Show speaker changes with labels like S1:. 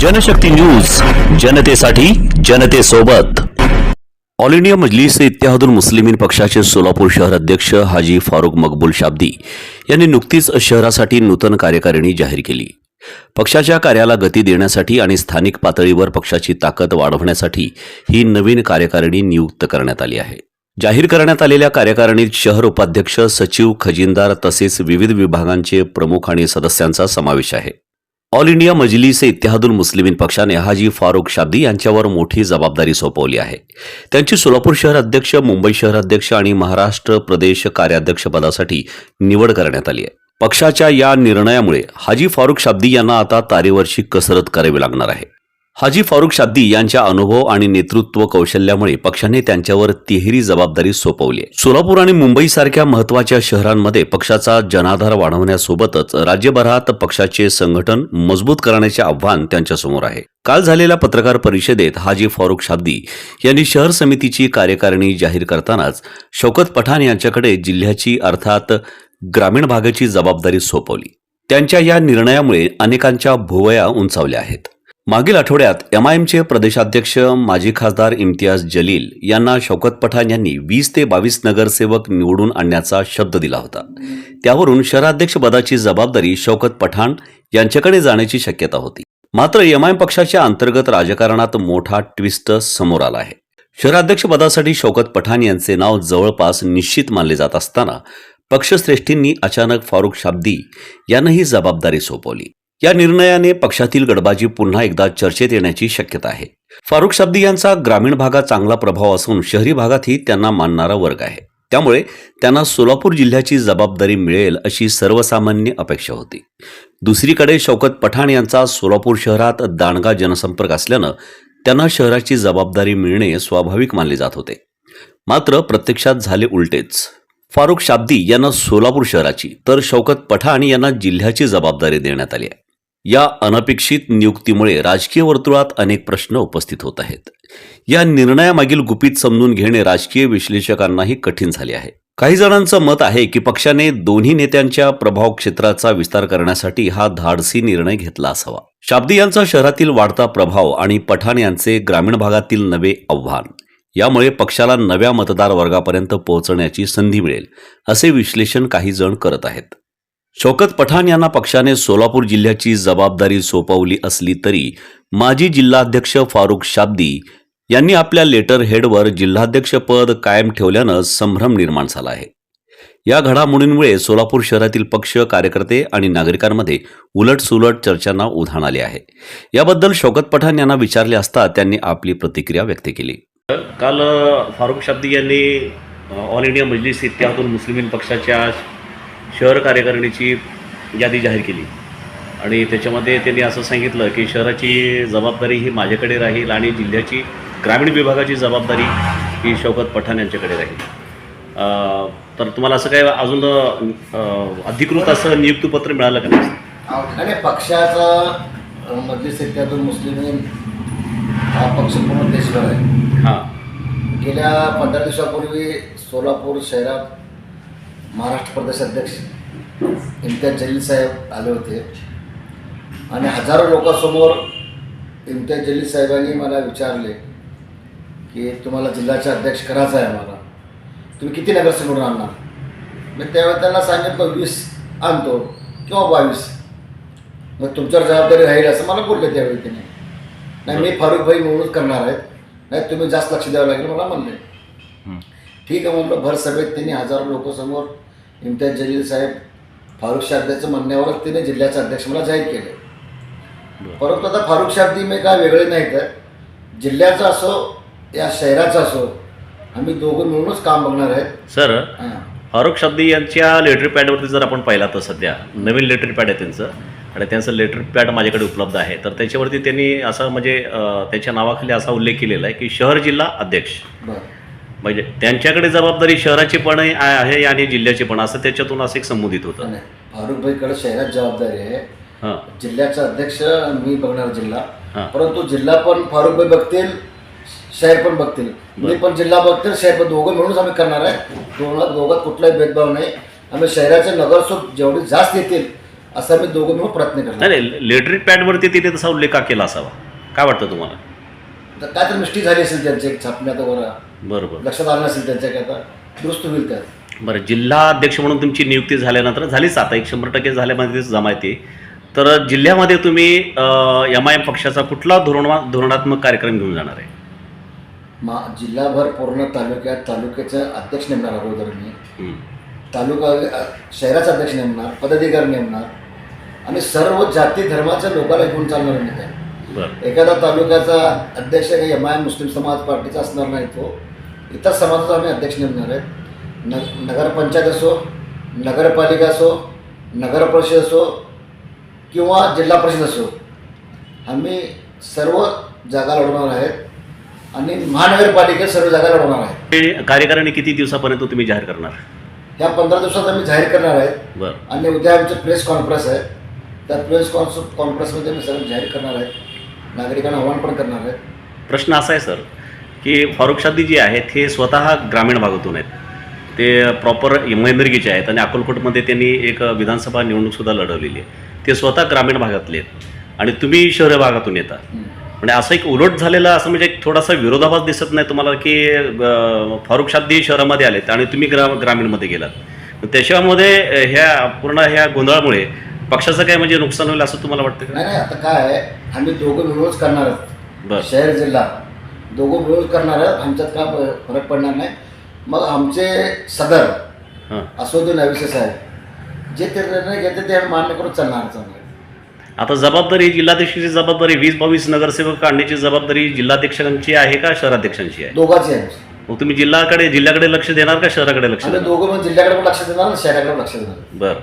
S1: Janshakti news जनतेसाठी जनतेसोबत. All India Majlis Ittehadul Muslimeen पक्षाचे सोलापूर शहर अध्यक्ष हाजी फारुक मकबूल शाब्दी यांनी नुकतीच शहरासाठी नूतन कार्यकारिणी जाहीर केली. पक्षाच्या कार्याला गती देण्यासाठी आणि स्थानिक पातळीवर पक्षाची ताकद वाढवण्यासाठी ही नवीन कार्यकारिणी नियुक्त करण्यात आली आहे. जाहीर करण्यात आलेल्या कार्यकारिणीत शहर उपाध्यक्ष सचिव खजिनदार तसेच विविध विभागांचे प्रमुख आणि सदस्यांचा समावेश आहे. ऑल इंडिया मजलिस इत्तेहादुल मुस्लिमीन पक्षाने हाजी फारुख शाब्दी यांच्यावर मोठी जबाबदारी सोपवली आहे. त्यांची सोलापूर शहर अध्यक्ष मुंबई शहर अध्यक्ष आणि महाराष्ट्र प्रदेश कार्याध्यक्ष पदासाठी निवड करण्यात आली आहे. पक्षाच्या या निर्णयामुळे हाजी फारुख शाब्दी यांना आता तारेवरची कसरत करावी लागणार आहे. हाजी फारुक शाद्दी यांच्या अनुभव आणि नेतृत्व कौशल्यामुळे पक्षाने त्यांच्यावर तिहेरी जबाबदारी सोपवली आहे. सोलापूर आणि मुंबई सारख्या महत्त्वाच्या शहरांमध्ये पक्षाचा जनाधार वाढवण्यासोबतच राज्यभरात पक्षाचे संघटन मजबूत करण्याचे आव्हान त्यांच्यासमोर आहे. काल झालेल्या पत्रकार परिषदेत हाजी फारुक शाब्दी यांनी शहर समितीची कार्यकारिणी जाहीर करतानाच शौकत पठाण यांच्याकडे जिल्ह्याची अर्थात ग्रामीण भागाची जबाबदारी सोपवली. त्यांच्या या निर्णयामुळे अनेकांच्या भुवया उंचावल्या आहेत. मागील आठवड्यात एम आयएमचे प्रदेशाध्यक्ष माजी खासदार इम्तियाज जलील यांना शौकत पठाण यांनी वीस ते बावीस नगरसेवक निवडून आणण्याचा शब्द दिला होता. त्यावरून शहराध्यक्ष पदाची जबाबदारी शौकत पठाण यांच्याकडे जाण्याची शक्यता होती. मात्र एम आय पक्षाच्या अंतर्गत राजकारणात मोठा ट्विस्ट समोर आला आहे. शहराध्यक्ष पदासाठी शौकत पठाण यांचे नाव जवळपास निश्चित मानले जात असताना पक्षश्रेष्ठींनी अचानक फारुख शाब्दी यांना ही जबाबदारी सोपवली. या निर्णयाने पक्षातील गडबाजी पुन्हा एकदा चर्चेत येण्याची शक्यता आहे. फारुख शाब्दी यांचा ग्रामीण भागात चांगला प्रभाव असून शहरी भागातही त्यांना मानणारा वर्ग आहे. त्यामुळे त्यांना सोलापूर जिल्ह्याची जबाबदारी मिळेल अशी सर्वसामान्य अपेक्षा होती. दुसरीकडे शौकत पठाण यांचा सोलापूर शहरात दांडगा जनसंपर्क असल्यानं त्यांना शहराची जबाबदारी मिळणे स्वाभाविक मानले जात होते. मात्र प्रत्यक्षात झाले उलटेच. फारुख शाब्दी यांना सोलापूर शहराची तर शौकत पठाण यांना जिल्ह्याची जबाबदारी देण्यात आली आहे. या अनपेक्षित नियुक्तीमुळे राजकीय वर्तुळात अनेक प्रश्न उपस्थित होत आहेत. या निर्णयामागील गुपित समजून घेणे राजकीय विश्लेषकांनाही कठीण झाले आहे. काही जणांचं मत आहे की पक्षाने दोन्ही नेत्यांच्या प्रभाव क्षेत्राचा विस्तार करण्यासाठी हा धाडसी निर्णय घेतला असावा. शाब्दी यांचा शहरातील वाढता प्रभाव आणि पठाण यांचे ग्रामीण भागातील नवे आव्हान यामुळे पक्षाला नव्या मतदार वर्गापर्यंत पोहोचण्याची संधी मिळेल असे विश्लेषण काही जण करत आहेत. शौकत पठाण यांना पक्षाने सोलापूर जिल्ह्याची जबाबदारी सोपवली असली तरी माजी जिल्हाध्यक्ष फारुक शाब्दी यांनी आपल्या लेटर हेडवर जिल्हाध्यक्षपद कायम ठेवल्यानं संभ्रम निर्माण झाला आहे. या घडामोडींमुळे सोलापूर शहरातील पक्ष कार्यकर्ते आणि नागरिकांमध्ये उलटसुलट चर्चांना उधाण आले आहे. याबद्दल शौकत पठाण यांना विचारले असता त्यांनी आपली प्रतिक्रिया व्यक्त केली.
S2: काल फारुख शाब्दी यांनी ऑल इंडिया मजलिस इत्यादून मुस्लिम पक्षाच्या शहर कार्यकारिणीची यादी जाहीर केली. आणि त्याच्यामध्ये त्यांनी असं सांगितलं की शहराची जबाबदारी ही माझ्याकडे राहील आणि जिल्ह्याची ग्रामीण विभागाची जबाबदारी ही शौकत पठाण यांच्याकडे राहील. तर तुम्हाला असं काय अजून अधिकृत असं नियुक्तीपत्र मिळालं का नाही?
S3: आणि पक्षाचा अ, मजलिस इत्यादून मुस्लिम हा पक्ष पूर्ण देशभर आहे.
S2: हां.
S3: गेल्या पंधरा दिवसापूर्वी सोलापूर शहरात महाराष्ट्र प्रदेश अध्यक्ष इम्तियाज जलील साहेब आले होते. आणि हजारो लोकांसमोर इम्तियाज जलील साहेबांनी मला विचारले की तुम्हाला जिल्ह्याचे अध्यक्ष करायचं आहे आम्हाला. तुम्ही किती नगरसेवक आणणार मी त्यावेळी त्यांना सांगितलं वीस आणतो किंवा बावीस. मग तुमच्यावर जबाबदारी राहील असं मला बोलले त्यावेळी त्याने. नाही मी फारुख भाई म्हणूनच करणार आहेत. नाही तुम्ही जास्त लक्ष द्यावं लागेल मला म्हणले. ठीक आहे म्हटलं भर सभेत त्यांनी हजारो लोकांसमोर इम्तियाज जलील साहेब फारुख शाब्दीच्या म्हणण्यावरच तिने जिल्ह्याचे अध्यक्ष मला जाहीर केले. परंतु आता फारुख शाब्दी मी काय वेगळे नाहीत. आहे जिल्ह्याचं असो या शहराचं असो आम्ही दोघं मिळूनच काम बघणार आहेत.
S2: सर. फारुख शाब्दी यांच्या लेटर पॅडवरती जर आपण पाहिला तर सध्या नवीन लेटर पॅड आहे त्यांचं. आणि त्यांचं लेटर पॅड माझ्याकडे उपलब्ध आहे. तर त्याच्यावरती त्यांनी असं म्हणजे त्याच्या नावाखाली असा उल्लेख केलेला आहे की शहर जिल्हा अध्यक्ष.
S3: बरं.
S2: म्हणजे त्यांच्याकडे जबाबदारी शहराची पण आहे आणि जिल्ह्याची पण असं त्याच्यातून असं एक संबोधित होतं.
S3: नाही फारुख भाईकडे शहरात जबाबदारी आहे.
S2: हां.
S3: जिल्ह्याचा अध्यक्ष मी बघणार जिल्हा. परंतु जिल्हा पण फारुख भाई बघतील शहर पण बघतील. मी पण जिल्हा बघतील शहर पण दोघं मिळूनच आम्ही करणार आहे. दोघात दोघात कुठलाही भेदभाव नाही. आम्ही शहराचे नगरसेवक जेवढे जास्त येतील असा मी दोघं मिळून प्रयत्न करणार.
S2: नाही लेटरिक पॅडवरती तिने तसा उल्लेख का केला असावा? काय वाटतं तुम्हाला?
S3: तर काय तर मिस्टेक झाली असेल त्यांच्या एक छापण्यात वगैरे
S2: बरं बरं
S3: लक्षात आलं नसेल त्यांच्या काय आता दुरुस्त होईल त्यात
S2: बरं जिल्हा अध्यक्ष म्हणून तुमची नियुक्ती झाल्यानंतर झालीच आता एक शंभर टक्के झाल्यामध्ये जमा येते तर जिल्ह्यामध्ये तुम्ही एम आय एम पक्षाचा कुठला धोरण धोरणात्मक कार्यक्रम घेऊन जाणार आहे?
S3: मा जिल्हाभर पूर्ण तालुक्यात तालुक्याचं अध्यक्ष नेमणार अगोदर मी.
S2: हं.
S3: तालुका शहराचा अध्यक्ष नेमणार पदाधिकारी नेमणार. आणि सर्व जाती धर्माच्या लोकांना घेऊन चालणार मी
S2: बरं
S3: एखादा तालुक्याचा अध्यक्ष काही एम आय मुस्लिम समाज पार्टीचा असणार नाही तो. इतर समाजाचा आम्ही अध्यक्ष नेमणार आहेत न नगरपंचायत असो नगरपालिका असो नगर परिषद असो किंवा जिल्हा परिषद असो आम्ही सर्व जागा लढवणार आहेत आणि महानगरपालिकेत सर्व जागा लढवणार आहेत.
S2: कार्यकारिणी किती दिवसापर्यंत तुम्ही जाहीर करणार?
S3: ह्या पंधरा दिवसात आम्ही जाहीर करणार आहेत आणि उद्या आमचे प्रेस कॉन्फरन्स आहे. त्या प्रेस कॉन्स कॉन्फरन्समध्ये मी सगळं जाहीर करणार आहे. नागरिकांना आव्हान पण करणार आहे
S2: प्रश्न असा आहे सर की फारुख शादी जे आहेत हे स्वतः ग्रामीण भागातून आहेत. ते प्रॉपर महेंद्रगीचे आहेत आणि अकोलकोटमध्ये त्यांनी एक विधानसभा निवडणूकसुद्धा लढवलेली आहे. ते स्वतः ग्रामीण भागातले आहेत. आणि तुम्ही शहर भागातून येता. म्हणजे असं एक उलट झालेला असं म्हणजे एक थोडासा विरोधाभास दिसत नाही तुम्हाला की अं, फारुख शादी शहरामध्ये आलेत आणि तुम्ही ग्रा ग्रामीणमध्ये गेलात. त्याच्यामध्ये ह्या पूर्ण ह्या गोंधळामुळे पक्षाचं काय म्हणजे नुकसान होईल असं तुम्हाला वाटतं का?
S3: नाही नाही आता काय आहे आम्ही दोघं मिळूनच करणार आहोत.
S2: बरं.
S3: शहर जिल्हा. दोघं मिळून करणार आहोत आमच्यात काय फ- फरक पडणार नाही. मग आमचे सदर
S2: हां.
S3: असोदीन अविशेष साहेब जे ते निर्णय घेते ते आम्ही मान्य करून चालणार चांगलं
S2: आता जबाबदारी जिल्हाध्यक्षाची जबाबदारी वीस बावीस नगरसेवक काढण्याची जबाबदारी जिल्हाध्यक्षांची आहे का शहराध्यक्षांची आहे?
S3: दोघांची आहे
S2: मग तुम्ही जिल्ह्याकडे जिल्ह्याकडे लक्ष देणार का शहराकडे लक्ष
S3: आम्ही
S2: देणार?
S3: दोघं जिल्ह्याकडे पण लक्ष देणार आणि शहराकडे पण लक्ष देणार.
S2: बरं.